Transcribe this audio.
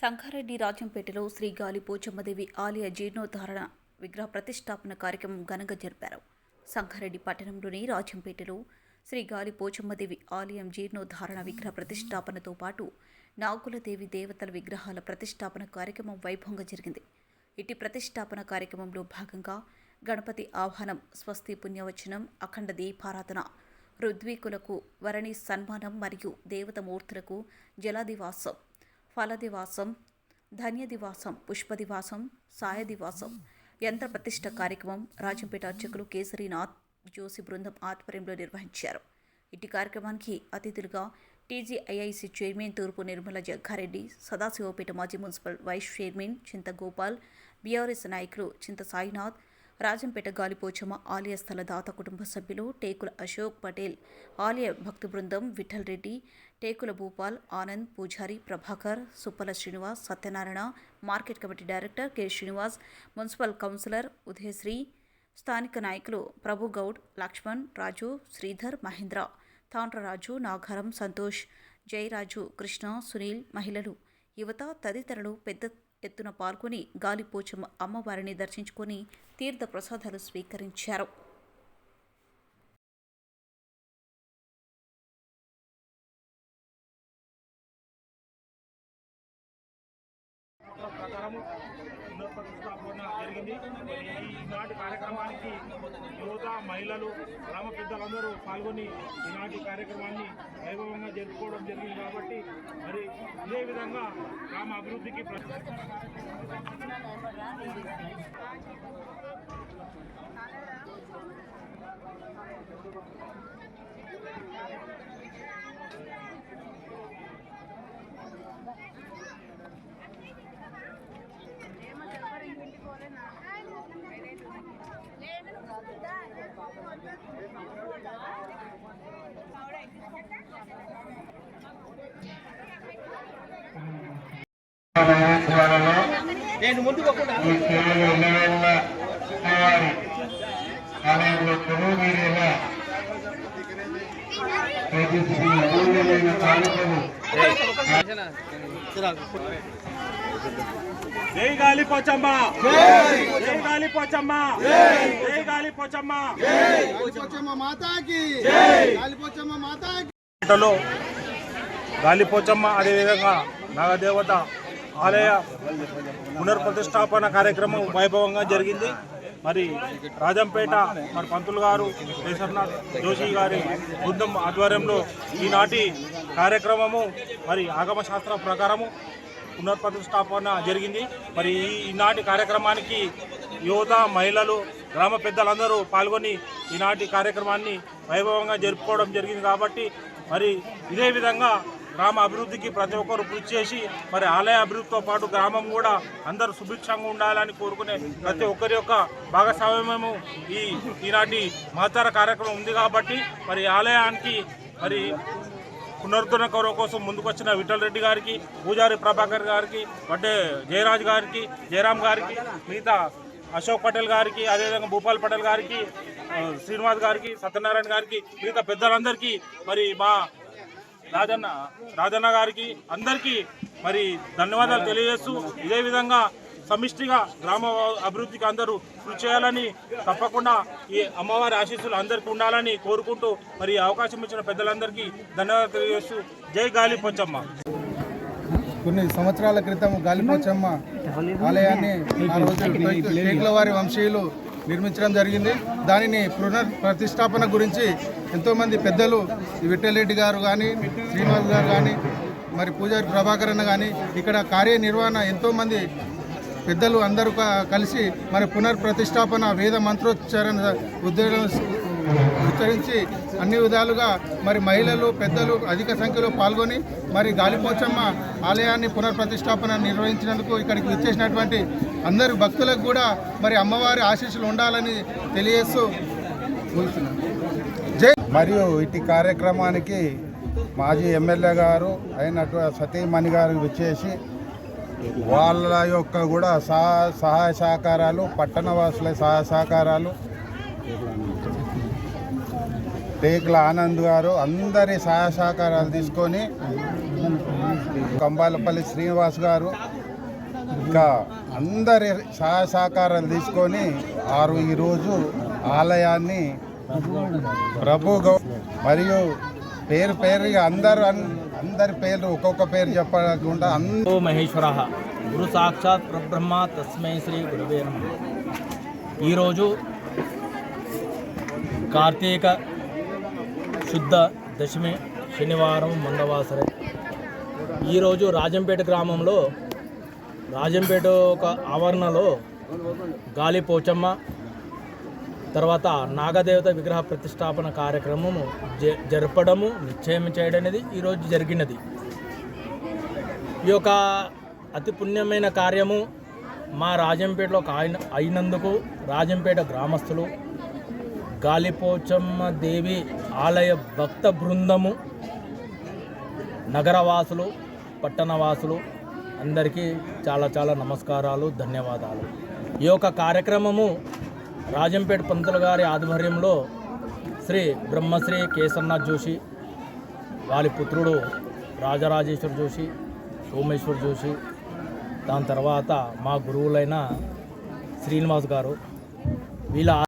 సంగారెడ్డి రాజంపేటలో శ్రీ గాలి పోచమ్మదేవి ఆలయ జీర్ణోద్ధారణ విగ్రహ ప్రతిష్టాపన కార్యక్రమం ఘనంగా జరిపారు. సంగారెడ్డి పట్టణంలోని రాజంపేటలో శ్రీ గాలి పోచమ్మదేవి ఆలయం జీర్ణోద్ధారణ విగ్రహ ప్రతిష్టాపనతో పాటు నాగులదేవి దేవతల విగ్రహాల ప్రతిష్టాపన కార్యక్రమం వైభవంగా జరిగింది. ఇటు ప్రతిష్టాపన కార్యక్రమంలో భాగంగా గణపతి ఆహ్వానం స్వస్తి పుణ్యవచనం అఖండ దీపారాధన రుద్వీకులకు వరణి సన్మానం మరియు దేవతమూర్తులకు జలాదివాసం ఫలదివాసం ధన్యదివాసం పుష్పదివాసం సాయదివాసం యంత్ర ప్రతిష్ట కార్యక్రమం రాజంపేట అర్చకులు కేసరీనాథ్ జోసి బృందం ఆధ్వర్యంలో నిర్వహించారు. ఇటు కార్యక్రమానికి అతిథులుగా టీజీఐఐసి చైర్మన్ తూర్పు నిర్మల జగ్గారెడ్డి సదాశివపేట మాజీ మున్సిపల్ వైస్ చైర్మన్ చింత గోపాల్ బీఆర్ఎస్ నాయకులు చింత సాయినాథ్ రాజంపేట గాలిపోచమ్మ ఆలయ స్థల దాత కుటుంబ సభ్యులు టేకుల అశోక్ పటేల్ ఆలయ భక్తి బృందం Vithal Reddy Tekula Bhupal Anand Pujari Prabhakar Suppala Srinivas Satyanarayana market committee director K Srinivas municipal councillor Udayasri స్థానిక నాయకులు ప్రభు గౌడ్ లక్ష్మణ్ రాజు శ్రీధర్ మహేంద్ర తాండ్రరాజు నాగారం సంతోష్ జయరాజు కృష్ణ సునీల్ మహిళలు యువత తదితరులు పెద్ద ఎత్తున పాల్గొని గాలిపోచమ్మ అమ్మవారిని దర్శించుకొని తీర్థ ప్రసాదాలు స్వీకరించారు. పునఃప్రతిష్టాపన జరిగింది. ఈనాటి కార్యక్రమానికి యువత మహిళలు గ్రామ పెద్దలందరూ పాల్గొని ఈనాటి కార్యక్రమాన్ని వైభవంగా జరుపుకోవడం జరిగింది కాబట్టి మరి ఇదే విధంగా గ్రామ అభివృద్ధికి నేను ముందుకు ఈ ఆలయంలో అమూల్యమైన కానుకలు జై గాలి పోచమ్మ. జై. గాలి పోచమ్మ. జై. గాలి పోచమ్మ. మాతాకి. గాలిపోచమ్మ మాతాకి. పేటలో గాలిపోచమ్మ అదేవిధంగా నాగదేవత ఆలయ పునర్ప్రతిష్టాపన కార్యక్రమం వైభవంగా జరిగింది. మరి రాజంపేట మరి పంతులు గారు కేశర్నాథ్ జోషి గారి బృందం ఆధ్వర్యంలో ఈనాటి కార్యక్రమము మరి ఆగమశాస్త్ర ప్రకారము పునర్ప్రతిష్టాపన జరిగింది. మరి ఈ ఈనాటి కార్యక్రమానికి యువత మహిళలు గ్రామ పెద్దలందరూ పాల్గొని ఈనాటి కార్యక్రమాన్ని వైభవంగా జరుపుకోవడం జరిగింది కాబట్టి మరి ఇదే విధంగా గ్రామ అభివృద్ధికి ప్రతి ఒక్కరు కృషి చేసి మరి ఆలయ అభివృద్ధితో పాటు గ్రామం కూడా అందరూ సుభిక్షంగా ఉండాలని కోరుకునే ప్రతి ఒక్కరి యొక్క భాగస్వామ్యము ఈ ఈనాటి మహత్తర కార్యక్రమం ఉంది కాబట్టి మరి ఆలయానికి మరి పునరుద్ధరణ కౌరవ కోసం ముందుకొచ్చిన విఠల్ రెడ్డి గారికి పూజారి ప్రభాకర్ గారికి వడ్డే జయరాజ్ గారికి జయరామ్ గారికి మిగతా అశోక్ పటేల్ గారికి అదేవిధంగా భూపాల్ పటేల్ గారికి శ్రీనివాస్ గారికి సత్యనారాయణ గారికి మిగతా పెద్దలందరికీ మరి మా రాజన్న రాజన్న గారికి అందరికీ మరి ధన్యవాదాలు తెలియజేస్తూ ఇదే విధంగా సమిష్టిగా గ్రామ అభివృద్ధికి అందరూ కృషి చేయాలని తప్పకుండా ఈ అమ్మవారి ఆశీస్సులు అందరికీ ఉండాలని కోరుకుంటూ మరి అవకాశం ఇచ్చిన పెద్దలందరికీ ధన్యవాదాలు తెలియజేస్తూ జై గాలి పొంచమ్మ. కొన్ని సంవత్సరాల క్రితం గాలిపోచమ్మ ఆలయాన్ని ఆ రోజు వారి వంశీయులు నిర్మించడం జరిగింది. దానిని పునర్ ప్రతిష్టాపన గురించి ఎంతోమంది పెద్దలు విఠలరెడ్డి గారు కానీ శ్రీనివాస్ గారు కానీ మరి పూజారి ప్రభాకరణ కానీ ఇక్కడ కార్యనిర్వహణ ఎంతోమంది పెద్దలు అందరూ కలిసి మరి పునర్ప్రతిష్టాపన వేద మంత్రోచ్చారణ ఉద్యోగం ఉచ్చరించి అన్ని విధాలుగా మరి మహిళలు పెద్దలు అధిక సంఖ్యలో పాల్గొని మరి గాలిపోచమ్మ ఆలయాన్ని పునర్ప్రతిష్టాపన నిర్వహించినందుకు ఇక్కడికి విచ్చేసినటువంటి అందరు భక్తులకు కూడా మరి అమ్మవారి ఆశీస్సులు ఉండాలని తెలియజేస్తూ జై మరియు ఇటు కార్యక్రమానికి మాజీ ఎమ్మెల్యే గారు అయినట్టు సతీమణి గారు విచ్చేసి వాళ్ళ యొక్క కూడా సహా సహాయ సహకారాలు పట్టణవాసుల సహాయ సహకారాలు టేకుల ఆనంద్ గారు అందరి సహాయ సహకారాలు తీసుకొని కంబాలపల్లి శ్రీనివాస్ గారు ఇంకా అందరి సహాయ సహకారాలు తీసుకొని ఆరు ఈరోజు ఆలయాన్ని ప్రభు గౌ మరియు పేరు పేరుగా అందరూ అన్- అందరి పేర్లు ఒక్కొక్క పేరు చెప్పకుండా అందరూ మహేశ్వర. గురు సాక్షాత్ పరబ్రహ్మ తస్మై శ్రీ గురువే ఈరోజు కార్తీక శుద్ధ దశమి శనివారం మందవాసరే ఈరోజు రాజంపేట గ్రామంలో రాజంపేట ఒక ఆవరణలో గాలి పోచమ్మ తర్వాత నాగదేవత విగ్రహ ప్రతిష్టాపన కార్యక్రమము జరపడము నిశ్చయం చేయడం అనేది ఈరోజు జరిగినది. ఈ యొక్క అతి పుణ్యమైన కార్యము మా రాజంపేటలో ఆయన అయినందుకు రాజంపేట గ్రామస్తులు గాలిపోచమ్మ దేవి ఆలయ భక్త బృందము నగరవాసులు పట్టణవాసులు అందరికీ చాలా చాలా నమస్కారాలు ధన్యవాదాలు. ఈ యొక్క కార్యక్రమము రాజంపేట పంతులు గారి ఆధ్వర్యంలో శ్రీ బ్రహ్మశ్రీ కేసన్నాథ్ జోషి వారి పుత్రుడు రాజరాజేశ్వర్ జోషి సోమేశ్వర్ జోషి దాని తర్వాత మా గురువులైన శ్రీనివాస్ గారు వీళ్ళ